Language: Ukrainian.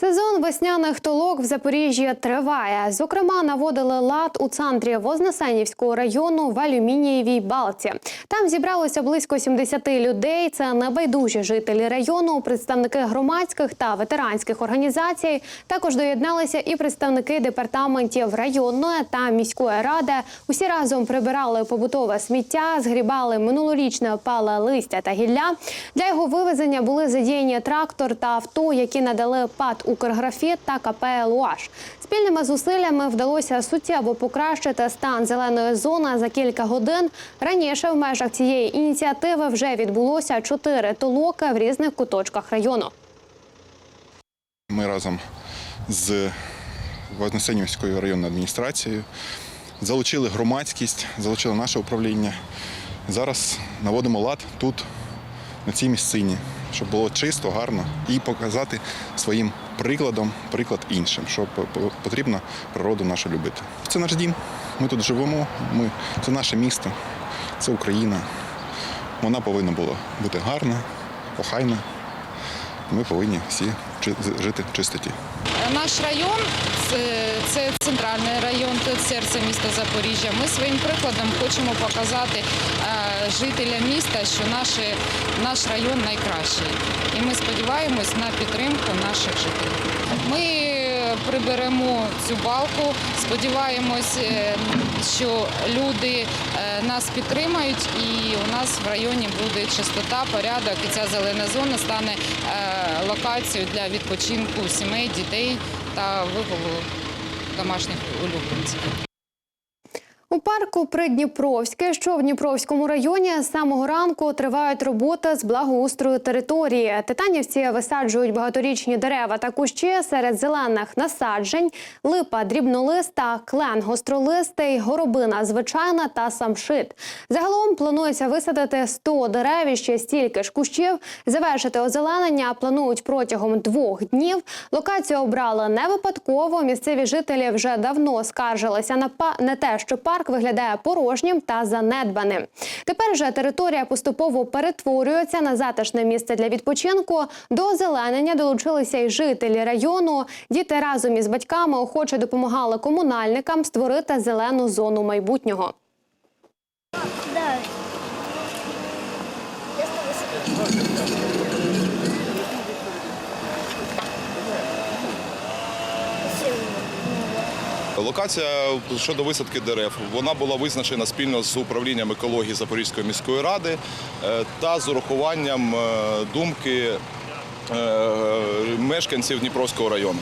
Сезон весняних толок в Запоріжжі триває. Зокрема, наводили лад у центрі Вознесенівського району в алюмінієвій балці. Там зібралося близько 70 людей. Це небайдужі жителі району, представники громадських та ветеранських організацій. Також доєдналися і представники департаментів районної та міської ради. Усі разом прибирали побутове сміття, згрібали минулорічне опале листя та гілля. Для його вивезення були задіяні трактор та авто, які надали ПАД «Укрграфіт» та КП «Луаш». Спільними зусиллями вдалося суттєво покращити стан зеленої зони за кілька годин. Раніше в межах цієї ініціативи вже відбулося чотири толоки в різних куточках району. Ми разом з Вознесенівською районною адміністрацією залучили громадськість, залучили наше управління. Зараз наводимо лад тут, на цій місцині, щоб було чисто, гарно і показати своїм прикладом, приклад іншим, що потрібно природу нашу любити. Це наш дім. Ми тут живемо, ми, це наше місто, це Україна. Вона повинна була бути гарна, охайна. Ми повинні всі жити в чистоті. Наш район це, це центральний район, це серце міста Запоріжжя. Ми своїм прикладом хочемо показати е, жителям міста, що наш район найкращий. І ми сподіваємось на підтримку наших жителів. Ми приберемо цю балку. Сподіваємось, е, що люди е, нас підтримають, і у нас в районі буде чистота, порядок, і ця зелена зона стане е, локацією для відпочинку сімей, дітей та вихову домашніх улюбленців. У парку Придніпровське, що в Дніпровському районі, з самого ранку тривають роботи з благоустрою території. Титанівці висаджують багаторічні дерева та кущі серед зелених насаджень, липа дрібнолиста, клен гостролистий, горобина звичайна та самшит. Загалом планується висадити 100 дерев і ще стільки ж кущів. Завершити озеленення планують протягом двох днів. Локацію обрали не випадково. Місцеві жителі вже давно скаржилися на па на те, що парк виглядає порожнім та занедбаним. Тепер же територія поступово перетворюється на затишне місце для відпочинку. До озеленення долучилися й жителі району. Діти разом із батьками охоче допомагали комунальникам створити зелену зону майбутнього. Да. Я Локація щодо висадки дерев вона була визначена спільно з управлінням екології Запорізької міської ради е, та з урахуванням е, думки е, мешканців Дніпровського району.